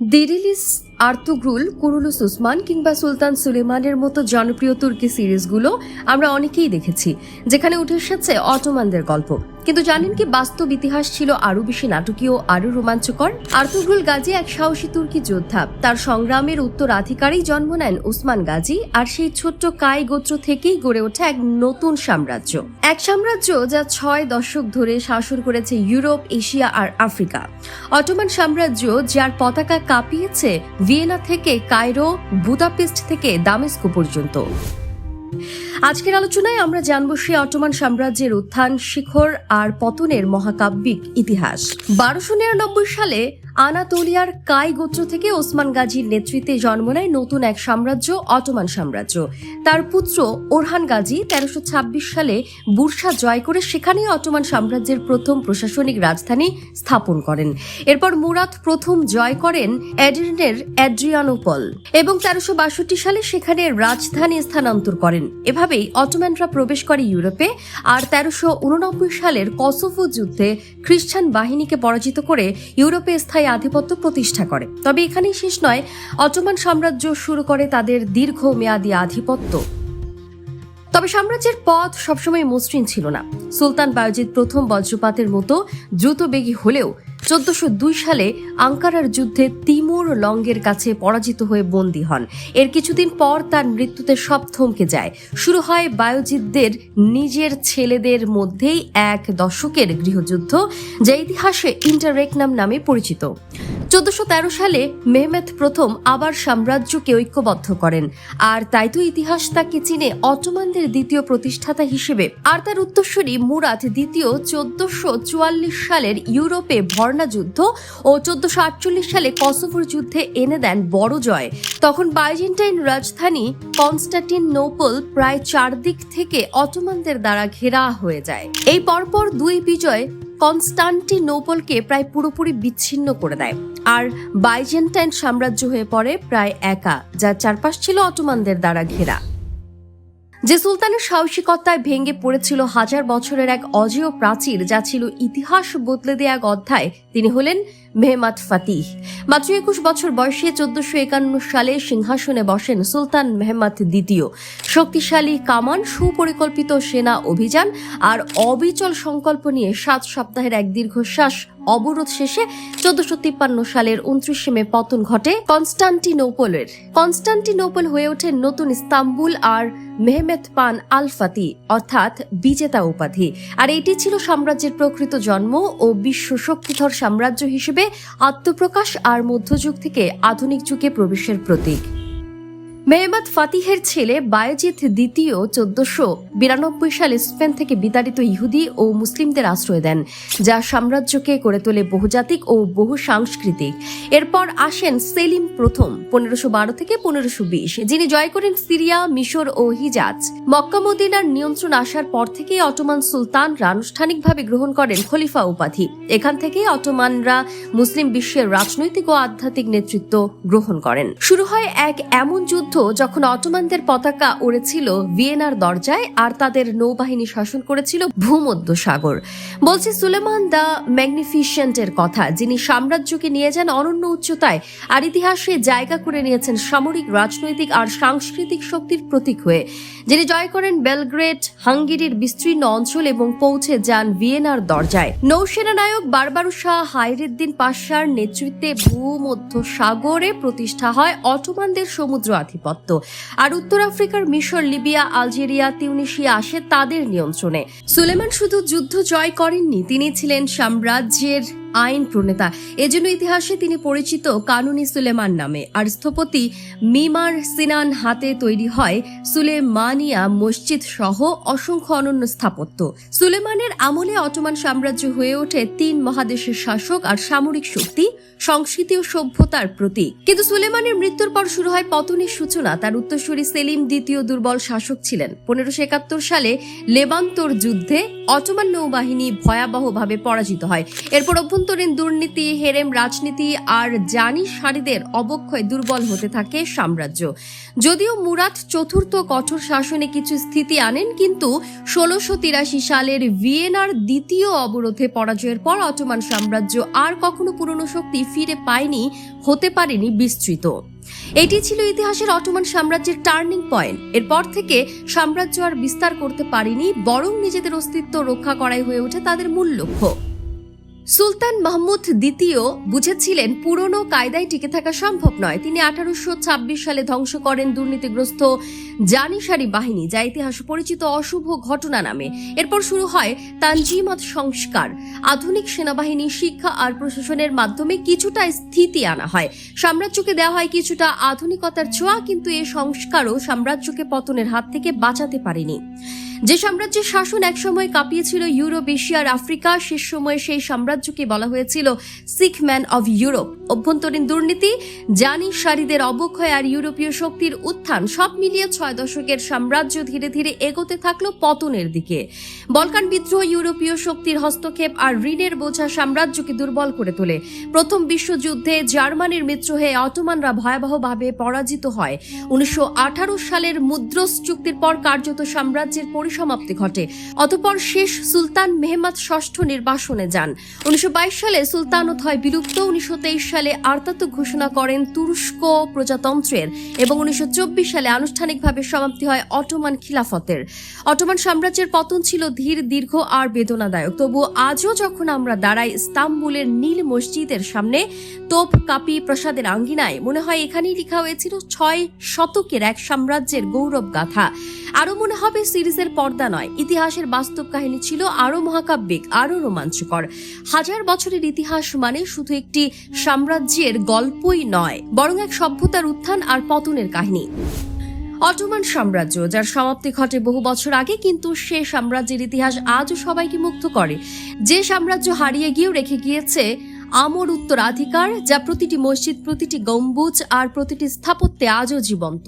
Derilis Ertugrul Kurulus Usman কিংবা সুলতান সুলেমানের মতো জনপ্রিয় তুর্কি সিরিজগুলো আমরা অনেকেই দেখেছি, যেখানে উঠে এসেছে অটোমানদের গল্প। কিন্তু জানেন কি, বাস্তব ইতিহাস ছিল আরও বেশি নাটকীয় আরও রোমাঞ্চকর? আর্তুগ্রুল গাজী এক সাহসী তুর্কি যোদ্ধা। তার সংগ্রামের উত্তরাধিকারী জন্ম নেন উসমান গাজী আর সেই ছোট্ট কায় গোত্র থেকেই গড়ে ওঠে এক নতুন সাম্রাজ্য। এক সাম্রাজ্য যা ছয় দশক ধরে শাসন করেছে ইউরোপ, এশিয়া আর আফ্রিকা। অটোমান সাম্রাজ্য যার পতাকা কাঁপিয়েছে ভিয়েনা থেকে কায়রো, বুদাপেস্ট থেকে দামেস্কো পর্যন্ত। আজকের আলোচনায় আমরা জানব সেই অটোমান সাম্রাজ্যের উত্থান, শিখর আর পতনের মহাকাব্যিক ইতিহাস। বারোশো নিরানব্বই সালে আনাতোলিয়ার কাই গোত্র থেকে ওসমান গাজীর নেতৃত্বে জন্ম নেয় নতুন এক সাম্রাজ্য, অটোমান সাম্রাজ্য। তার পুত্র ওরহান গাজী তেরোশো সালে বুরসা জয় করে সেখানেই অটোমান সাম্রাজ্যের প্রথম প্রশাসনিক রাজধানী স্থাপন করেন। এরপর মুরাদ প্রথম জয় করেন অ্যাডিনের অ্যাড্রিয়ানোপল এবং তেরোশো সালে সেখানে রাজধানী স্থানান্তর করেন। এভাবেই অটোম্যানরা প্রবেশ করে ইউরোপে আর তেরোশো সালের কসোভো যুদ্ধে খ্রিস্টান বাহিনীকে পরাজিত করে ইউরোপে স্থায়ী আধিপত্য প্রতিষ্ঠা করে। তবে এখানেই শেষ নয়, অটোমান সাম্রাজ্য শুরু করে তাদের দীর্ঘমেয়াদী আধিপত্য। তবে সাম্রাজ্যের পথ সবসময় মসৃণ ছিল না। সুলতান বায়োজিৎ প্রথম বজ্রপাতের মতো দ্রুতবেগী হলেও চোদ্দশো সালে আঙ্কারার যুদ্ধে তিমুর লঙ্গের কাছে পরাজিত হয়ে বন্দী হন। এর কিছুদিন পর তার মৃত্যুতে সব থমকে যায়। শুরু হয় বায়োজিতদের নিজের ছেলেদের মধ্যেই এক দশকের গৃহযুদ্ধ, যা ইতিহাসে ইন্টারেকনাম নামে পরিচিত। চোদ্দশো সালে মেহমেদ প্রথম আবার সাম্রাজ্যকে ঐক্যবদ্ধ করেন। আর তাই তো ইতিহাস তাকে চিনে অটোমানদের দ্বিতীয় প্রতিষ্ঠাতা হিসেবে। আর তার উত্তরসূরি মুরাদ দ্বিতীয় চোদ্দশো সালের ইউরোপে ভর্ণা যুদ্ধ ও চোদ্দশো সালে কসোভোর যুদ্ধে এনে দেন বড় জয়। তখন বাইজেন্টাইন রাজধানী কনস্টান্টিন নোপল প্রায় চারদিক থেকে অটোমানদের দ্বারা ঘেরা হয়ে যায়। এই পরপর দুই বিজয় কনস্টান্টিনোপলকে প্রায় পুরোপুরি বিচ্ছিন্ন করে দেয়। আর বাইজেন্টাইন সাম্রাজ্য হয়ে পড়ে প্রায় একা, যার চারপাশ ছিল অটোমানদের দ্বারা ঘেরা। যে সুলতানের সাহসিকতায় ভেঙে পড়েছিল হাজার বছরের এক অজেয় প্রাচীর, যা ছিল ইতিহাস বদলে দেয়া এক অধ্যায়, তিনি হলেন মেহমাত ফাতিহ। মাত্র একুশ বছর বয়সে চোদ্দশো একান্ন সালে সিংহাসনে বসেন সুলতান মেহমাত দ্বিতীয়। শক্তিশালী কামান, সুপরিকল্পিত সেনা অভিযান আর অবিচল সংকল্প নিয়ে সাত সপ্তাহের এক দীর্ঘশ্বাস অবরোধ শেষে চোদ্দশো তিপ্পান্ন সালের উনত্রিশে মে পতন ঘটে কনস্টান্টিনোপলের। কনস্টান্টিনোপল হয়ে ওঠে নতুন ইস্তাম্বুল আর মেহমেদ পান আল ফাতি অর্থাৎ বিজেতা উপাধি। আর এটি ছিল সাম্রাজ্যের প্রকৃত জন্ম ও বিশ্ব শক্তিধর সাম্রাজ্য হিসেবে আত্মপ্রকাশ আর মধ্যযুগ থেকে আধুনিক যুগে প্রবেশের প্রতীক। মেহমাদ ফাতিহের ছেলে বায়জিৎ দ্বিতীয় চোদ্দশো বিরানব্বই সালে স্পেন থেকে বিতাড়িত ইহুদি ও মুসলিমদের আশ্রয় দেন, যা সাম্রাজ্যকে করে তোলে বহুজাতিক ও বহু সাংস্কৃতিক। এরপর আসেন সেলিম প্রথম পনেরোশো বারো থেকে পনেরোশো বিশ, যিনি জয় করেন সিরিয়া, মিশর ও হিজাজ। মক্কা মদিনার নিয়ন্ত্রণ আসার পর থেকেই অটোমান সুলতানরা আনুষ্ঠানিকভাবে গ্রহণ করেন খলিফা উপাধি। এখান থেকেই অটোমানরা মুসলিম বিশ্বের রাজনৈতিক ও আধ্যাত্মিক নেতৃত্ব গ্রহণ করেন। শুরু হয় এক এমন যুদ্ধ যখন অটোমানদের পতাকা উড়েছিল ভিয়েনার দরজায় আর তাদের নৌবাহিনী শাসন করেছিল ভূমধ্য সাগর। বলছে সুলেমান দ্য ম্যাগনিফিশিয়েন্টের কথা, যিনি সাম্রাজ্যকে নিয়ে যান অনন্য উচ্চতায় আর ইতিহাসে জায়গা করে নিয়েছেন সামরিক, রাজনৈতিক আর সাংস্কৃতিক শক্তির প্রতীক হয়ে। যিনি জয় করেন বেলগ্রেড, হাঙ্গেরির বিস্তীর্ণ অঞ্চল এবং পৌঁছে যান ভিয়েনার দরজায়। নৌসেনা নায়ক বারবারু শাহ হাইরেদ্দিন পাশার নেতৃত্বে ভূমধ্য সাগরে প্রতিষ্ঠা হয় অটোমানদের সমুদ্র আধিপত্য। আর উত্তর আফ্রিকার মিশর, লিবিয়া, আলজেরিয়া, তিউনিশিয়া আসে তাদের নিয়ন্ত্রণে। সুলেমান শুধু যুদ্ধ জয় করেননি, তিনি ছিলেন সাম্রাজ্যের আইন প্রণেতা। এজন্য ইতিহাসে তিনি পরিচিত কানুনি সুলেমান নামে। আর স্থপতি মিমার সিনান হাতে তৈরি হয় সুলেমানিয়া মসজিদ সহ অসংখ্য অনন্য স্থাপত্য। সুলেমানের আমলে অটোমান সাম্রাজ্য হয়ে ওঠে তিন মহাদেশের শাসক আর সামরিক শক্তি, সংস্কৃতি ও সভ্যতার প্রতীক। কিন্তু সুলেমানের মৃত্যুর পর শুরু হয় পতনের সূচনা। তার উত্তরসূরি সেলিম দ্বিতীয় দুর্বল শাসক ছিলেন। পনেরোশো একাত্তর সালে লেবান্তর যুদ্ধে অটোমান নৌবাহিনী ভয়াবহভাবে পরাজিত হয়। এরপর অভ্যন্তরীণ দুর্নীতি, হেরেম রাজনীতি আর জানি সারিদের অবক্ষয় দুর্বল হতে থাকে সাম্রাজ্য। যদিও মুরাদ চতুর্থ কঠোর শাসনে কিছু স্থিতি আনেন, কিন্তু ষোলোশো তিরাশি সালের ভিয়েনার দ্বিতীয় অবরোধে পরাজয়ের পর অটোমান সাম্রাজ্য আর কখনো পুরনো শক্তি ফিরে পায়নি, হতে পারেনি বিস্তৃত। এটি ছিল ইতিহাসের অটোমান সাম্রাজ্যের টার্নিং পয়েন্ট। এরপর থেকে সাম্রাজ্য আর বিস্তার করতে পারেনি, বরং নিজেদের অস্তিত্ব রক্ষা করাই হয়ে ওঠে তাদের মূল লক্ষ্য। সুলতান মাহমুদ দ্বিতীয় বুঝেছিলেন পুরনো কায়দায় টিকে থাকা সম্ভব নয়। তিনি আঠারোশো ছাব্বিশ সালে ধ্বংস করেন দুর্নীতিগ্রস্ত জানিসারি বাহিনী, যা ইতিহাসে পরিচিত অশুভ ঘটনা নামে। এরপর শুরু হয় তানজিমত সংস্কার। আধুনিক সেনাবাহিনী, শিক্ষা আর প্রশাসনের মাধ্যমে কিছুটা স্থিতি আনা হয়। সাম্রাজ্যকে দেওয়া হয় কিছুটা আধুনিকতার ছোঁয়া, কিন্তু এ সংস্কারও সাম্রাজ্যকে পতনের হাত থেকে বাঁচাতে পারেনি। যে সাম্রাজ্যের শাসন একসময় কাঁপিয়েছিল ইউরোপ, এশিয়া আর আফ্রিকা সে সময়ে সেই সাম্রাজ্যকে বলা হয়েছিল সিখ ম্যান অব ইউরোপ। অভ্যন্তরীণ দুর্নীতি, জানি সারিদের অবক্ষয় আর ইউরোপীয় শক্তির উত্থান, সব মিলিয়ে ছয় দশকের সাম্রাজ্য ধীরে ধীরে এগোতে থাকল পতনের দিকে। বলকান বিদ্রোহ ইউরোপীয় শক্তির হস্তক্ষেপ আর ঋণের বোঝা সাম্রাজ্যকে দুর্বল করে তোলে। প্রথম বিশ্বযুদ্ধে জার্মানির মিত্র হয়ে অটোমানরা ভয়াবহভাবে পরাজিত হয়। উনিশশো আঠারো সালের মুদ্রস চুক্তির পর কার্যত সাম্রাজ্যের পরিসমাপ্তি ঘটে। অতপর শেষ সুলতান মেহমাদ ষষ্ঠ নির্বাসনে যান। উনিশশো বাইশ সালে সুলতানত হয় বিলুপ্ত, উনিশশো তেইশ সালে আর্তাত্মক ঘোষণা করেন তুরস্ক প্রজাতন্ত্রের এবং উনিশশো সালে আনুষ্ঠানিকভাবে সমাপ্তি হয় অটোমান খিলাফতের। অটোমান সাম্রাজ্যের পতন ছিল ধীর, দীর্ঘ আর বেদনাদায়ক। তবু আজও যখন আমরা দাঁড়াই ইস্তাম্বুলের নীল মসজিদের সামনে, তোপ, কাপি, প্রসাদের আঙ্গিনায়, মনে হয় এখানেই লেখা হয়েছিল ছয় শতকের এক সাম্রাজ্যের গৌরব গাথা। আরও মনে হবে সিরিজের পর্দা নয়, ইতিহাসের বাস্তব কাহিনী ছিল আরও মহাকাব্যিক, আরও রোমাঞ্চকর। হাজার বছরের ইতিহাস মানে শুধু একটি সাম্রাজ্যের গল্পই নয়, বরং এক সভ্যতার উত্থান আর পতনের কাহিনী। অটোমান সাম্রাজ্য, যার সমাপ্তি ঘটে বহু বছর আগে, কিন্তু সে সাম্রাজ্যের ইতিহাস আজও সবাইকে মুক্ত করে। যে সাম্রাজ্য হারিয়ে গিয়েও রেখে গিয়েছে আমর উত্তরাধিকার, যা প্রতিটি মসজিদ, প্রতিটি গম্বুজ আর প্রতিটি স্থাপত্যে আজও জীবন্ত।